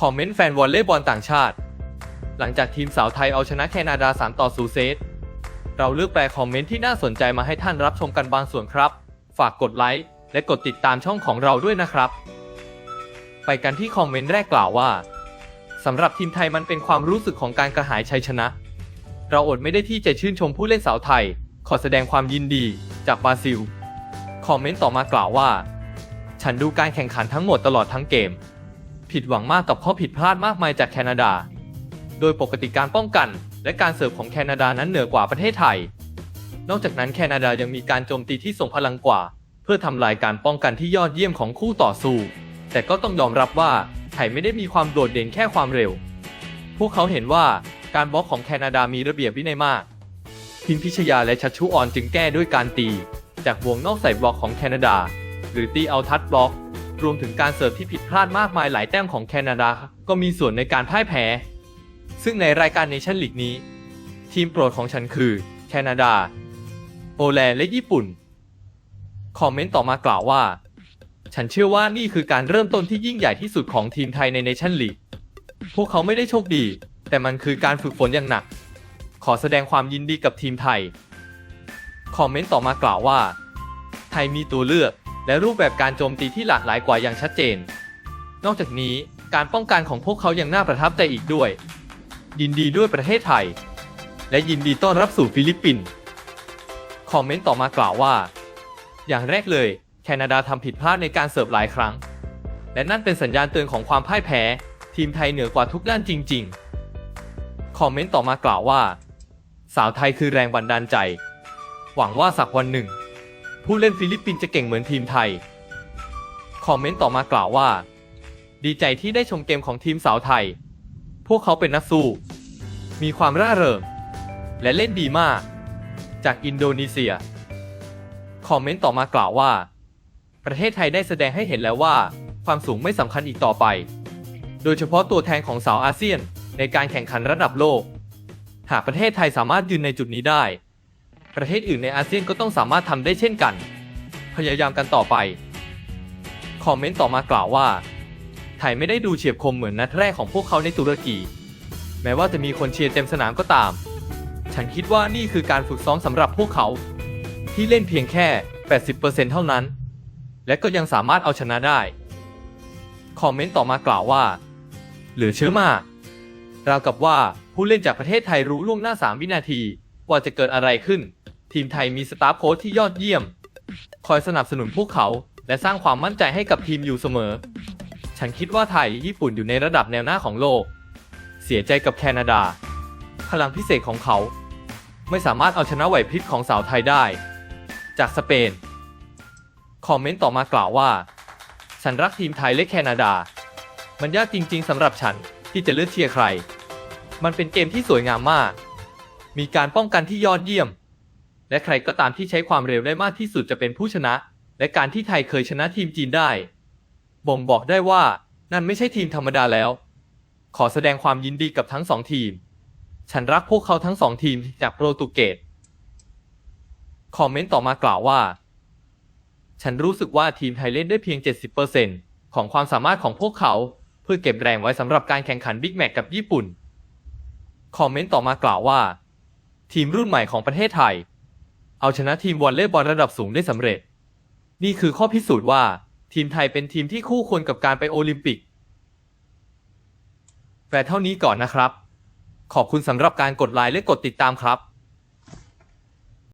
คอมเมนต์แฟนวอลเลย์บอลต่างชาติ หลังจากทีมสาวไทยเอาชนะแคนาดา 3 ต่อ0เซตเราเลือกแปลคอมเมนต์ที่น่าสนใจมาให้ท่านรับชมกันบางส่วนครับ ฝากกดไลค์และกดติดตามช่องของเราด้วยนะครับ ไปกันที่คอมเมนต์แรกกล่าวว่าสำหรับทีมไทยมันเป็นความรู้สึกของการกระหายชัยชนะ เราอดไม่ได้ที่จะชื่นชมผู้เล่นสาวไทย ขอแสดงความยินดีจากบราซิล คอมเมนต์ต่อมากล่าวว่า ฉันดูการแข่งขันทั้งหมดตลอดทั้งเกม ผิดหวังมากกับข้อผิดพลาดมากมายจากแคนาดา โดยปกติการป้องกัน และการเสิร์ฟของแคนาดานั้นเหนือกว่าประเทศไทย นอกจากนั้นแคนาดายังมีการโจมตีที่ทรงพลังกว่า เพื่อทำลายการป้องกันที่ยอดเยี่ยมของคู่ต่อสู้ แต่ก็ต้องยอมรับว่าไทยไม่ได้มีความโดดเด่นแค่ความเร็ว พวกเขาเห็นว่าการบล็อกของแคนาดามีระเบียบวินัยมาก พิมพิชยาและชัชชุออนจึงแก้ด้วยการตี จากวงนอกใส่บล็อกของแคนาดา หรือตีเอาทัดบล็อก รวมถึงการเสิร์ฟที่ผิดพลาดมากมายหลายแต้มของแคนาดา ก็มีส่วนในการพ่ายแพ้ ซึ่งในรายการเนชั่นลีกนี้ ทีมโปรดของฉันคือแคนาดาโปแลนด์และญี่ปุ่น คอมเมนต์ต่อมากล่าวว่า ฉันเชื่อว่านี่คือการเริ่มต้นที่ยิ่งใหญ่ที่สุดของทีมไทยในเนชั่นลีก พวกเขาไม่ได้โชคดี แต่มันคือการฝึกฝนอย่างหนัก ขอแสดงความยินดีกับทีมไทย คอมเมนต์ต่อมากล่าวว่า ไทยมีตัวเลือก และรูปแบบการโจมตีที่หลากหลายกว่าอย่างชัดเจน นอกจากนี้การป้องกันของพวกเขายังน่าประทับใจอีกด้วย ยินดีด้วยประเทศไทย และยินดีต้อนรับสู่ฟิลิปปินส์คอมเมนต์ต่อมากล่าวว่า อย่างแรกเลย แคนาดาทำผิดพลาดในการเสิร์ฟหลายครั้ง และนั่นเป็นสัญญาณเตือนของความพ่ายแพ้ ทีมไทยเหนือกว่าทุกด้านจริง ๆ คอมเมนต์ต่อมากล่าวว่า สาวไทยคือแรงบันดาลใจ หวังว่าสักวันหนึ่ง ผู้เล่นฟิลิปปินส์จะเก่งเหมือนทีมไทย คอมเมนต์ต่อมากล่าวว่า ดีใจที่ได้ชมเกมของทีมสาวไทย พวกเขาเป็นนักสู้ มีความร่าเริง และเล่นดีมาก จากอินโดนีเซีย คอมเมนต์ต่อมากล่าวว่า ประเทศไทยได้แสดงให้เห็นแล้วว่า ความสูงไม่สำคัญอีกต่อไป โดยเฉพาะตัวแทนของสาวอาเซียนในการแข่งขันระดับโลก หากประเทศไทยสามารถยืนในจุดนี้ได้ ประเทศอื่นในอาเซียนก็ต้องสามารถทำได้เช่นกัน พยายามกันต่อไป คอมเมนต์ต่อมากล่าวว่า ไทยไม่ได้ดูเฉียบคมเหมือนนัดแรกของพวกเขาในตุรกี แม้ว่าจะมีคนเชียร์เต็มสนามก็ตาม ฉันคิดว่านี่คือการฝึกซ้อมสำหรับพวกเขา ที่เล่นเพียงแค่ 80%เท่านั้น และก็ยังสามารถเอาชนะได้ คอมเมนต์ต่อมากล่าวว่า เหลือเชื่อมากราวกับว่าผู้เล่นจากประเทศไทยรู้ล่วงหน้า 3 วินาที ว่าจะเกิดอะไรขึ้น ทีมไทยมีสตาฟโค้ชที่ยอดเยี่ยม คอยสนับสนุนพวกเขา และสร้างความมั่นใจให้กับทีมอยู่เสมอ ฉันคิดว่าไทยญี่ปุ่นอยู่ในระดับแนวหน้าของโลก เสียใจกับแคนาดา พลังพิเศษของเขา ไม่สามารถเอาชนะไหวพริบของสาวไทยได้ จากสเปน คอมเมนต์ต่อมากล่าวว่า ฉันรักทีมไทยและแคนาดา มันยากจริง ๆสำหรับฉันที่จะเลือกเชียร์ใคร มันเป็นเกมที่สวยงามมาก มีการป้องกันที่ยอดเยี่ยม และใครก็ตามที่ใช้ความเร็วได้มากที่สุดจะเป็นผู้ชนะ และการที่ไทยเคยชนะทีมจีนได้ บ่งบอกได้ว่านั่นไม่ใช่ทีมธรรมดาแล้ว ขอแสดงความยินดีกับทั้งสองทีม ฉันรักพวกเขาทั้งสองทีมจากโปรตุเกสคอมเมนต์ต่อมากล่าวว่า ฉันรู้สึกว่าทีมไทยเล่นได้เพียง 70%ของความสามารถของพวกเขา เพื่อเก็บแรงไว้สำหรับการแข่งขันบิ๊กแมตช์กับญี่ปุ่น คอมเมนต์ต่อมากล่าวว่า ทีมรุ่นใหม่ของประเทศไทย เอาชนะทีมวอลเลย์บอลระดับสูงได้สำเร็จ นี่คือข้อพิสูจน์ว่า ทีมไทยเป็นทีมที่คู่ควรกับการไปโอลิมปิก แต่เท่านี้ก่อนนะครับ ขอบคุณสำหรับการกดไลค์และกดติดตามครับ